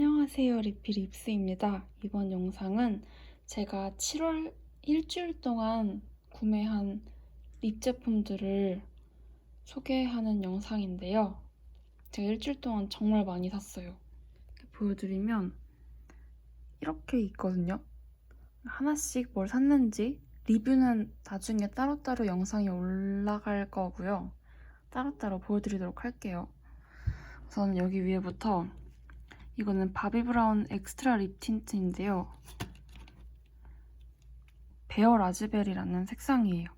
안녕하세요 리피 립스입니다. 이번 영상은 제가 7월 일주일 동안 구매한 립 제품들을 소개하는 영상인데요. 제가 일주일 동안 정말 많이 샀어요. 보여드리면 이렇게 있거든요. 하나씩 뭘 샀는지 리뷰는 나중에 따로따로 영상이 올라갈 거고요. 따로따로 보여드리도록 할게요. 우선 여기 위에부터 이거는 바비 브라운 엑스트라 립 틴트인데요. 베어 라즈베리라는 색상이에요.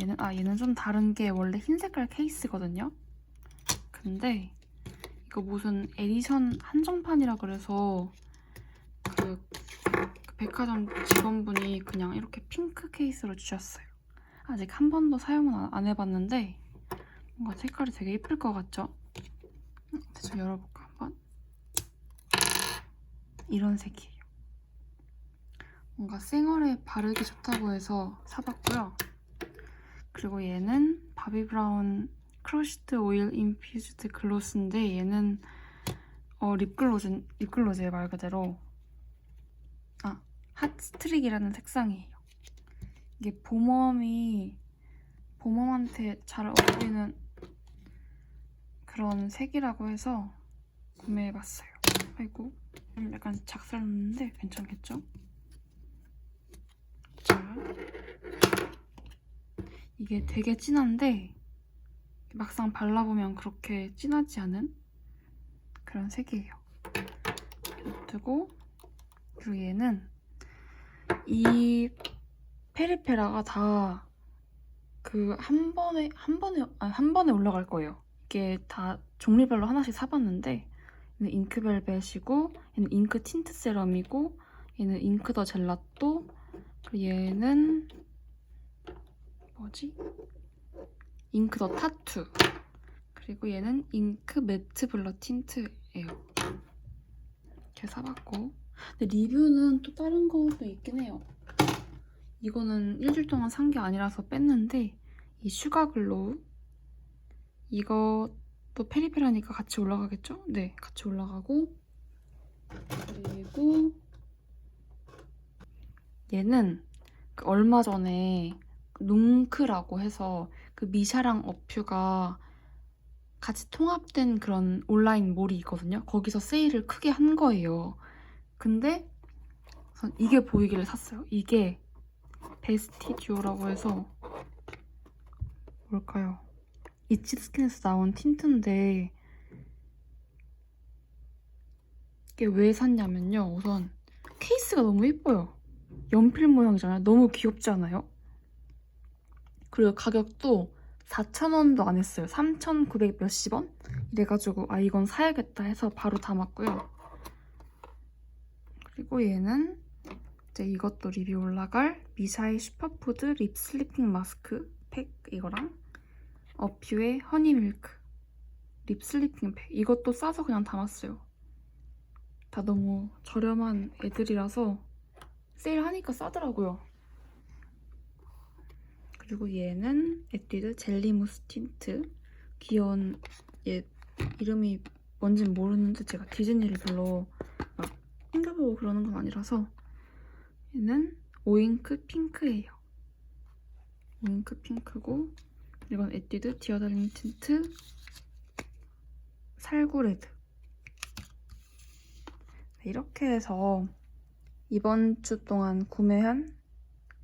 얘는 아 얘는 좀 다른 게 원래 흰 색깔 케이스거든요. 근데 이거 무슨 에디션 한정판이라 그래서 그, 그 백화점 직원분이 그냥 이렇게 핑크 케이스로 주셨어요. 아직 한 번도 사용은 안- 안 해봤는데 뭔가 색깔이 되게 예쁠 것 같죠? 음, 대충 열어볼까? 이런 색이에요. 뭔가 생얼에 바르기 좋다고 해서 사봤고요. 그리고 얘는 바비 브라운 크러쉬드 오일 인퓨즈드 글로스인데 얘는 어, 립글로즈, 립글로즈예요 말 그대로. 아, 핫스트릭이라는 색상이에요. 이게 봄웜이 봄웜한테 잘 어울리는 그런 색이라고 해서 구매해봤어요. 아이고 음, 약간 작살났는데 괜찮겠죠? 자 이게 되게 진한데 막상 발라보면 그렇게 진하지 않은 그런 색이에요. 그리고 얘는 이 페리페라가 다 그 한 번에 한 번에 아니, 한 번에 올라갈 거예요. 이게 다 종류별로 하나씩 사봤는데 얘는 잉크 벨벳이고 얘는 잉크 틴트 세럼이고 얘는 잉크 더 젤라또 그리고 얘는 뭐지? 잉크 더 타투 그리고 얘는 잉크 매트 블러 틴트예요. 이렇게 사봤고 근데 리뷰는 또 다른 것도 있긴 해요. 이거는 일주일 동안 산 게 아니라서 뺐는데 이 슈가 글로우 이것 도 페리페라니까 같이 올라가겠죠? 네, 같이 올라가고 그리고 얘는 그 얼마 전에 뭉크라고 해서 그 미샤랑 어퓨가 같이 통합된 그런 온라인 몰이 있거든요. 거기서 세일을 크게 한 거예요. 근데 이게 보이길래 샀어요. 이게 베스티듀오라고 해서 뭘까요? 이치스킨에서 나온 틴트인데 이게 왜 샀냐면요. 우선 케이스가 너무 예뻐요. 연필 모양이잖아요. 너무 귀엽지 않아요? 그리고 가격도 4,000원도 안 했어요. 3,900 몇십 원? 이래가지고 아 이건 사야겠다 해서 바로 담았고요. 그리고 얘는 이제 이것도 리뷰 올라갈 미샤의 슈퍼푸드 립 슬리핑 마스크 팩 이거랑 어퓨의 허니밀크 립 슬리핑 팩 이것도 싸서 그냥 담았어요. 다 너무 저렴한 애들이라서 세일하니까 싸더라고요. 그리고 얘는 에뛰드 젤리 무스 틴트 귀여운 얘 이름이 뭔진 모르는데 제가 디즈니를 별로 막 챙겨보고 그러는 건 아니라서 얘는 오잉크 핑크예요. 오잉크 핑크고 이건 에뛰드 디어달링 틴트 살구레드 네, 이렇게 해서 이번 주 동안 구매한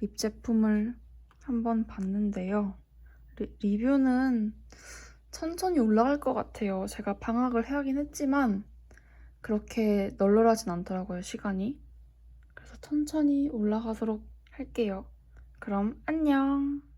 립 제품을 한번 봤는데요. 리, 리뷰는 천천히 올라갈 것 같아요. 제가 방학을 해야긴 했지만 그렇게 널널하진 않더라고요, 시간이. 그래서 천천히 올라가도록 할게요. 그럼 안녕!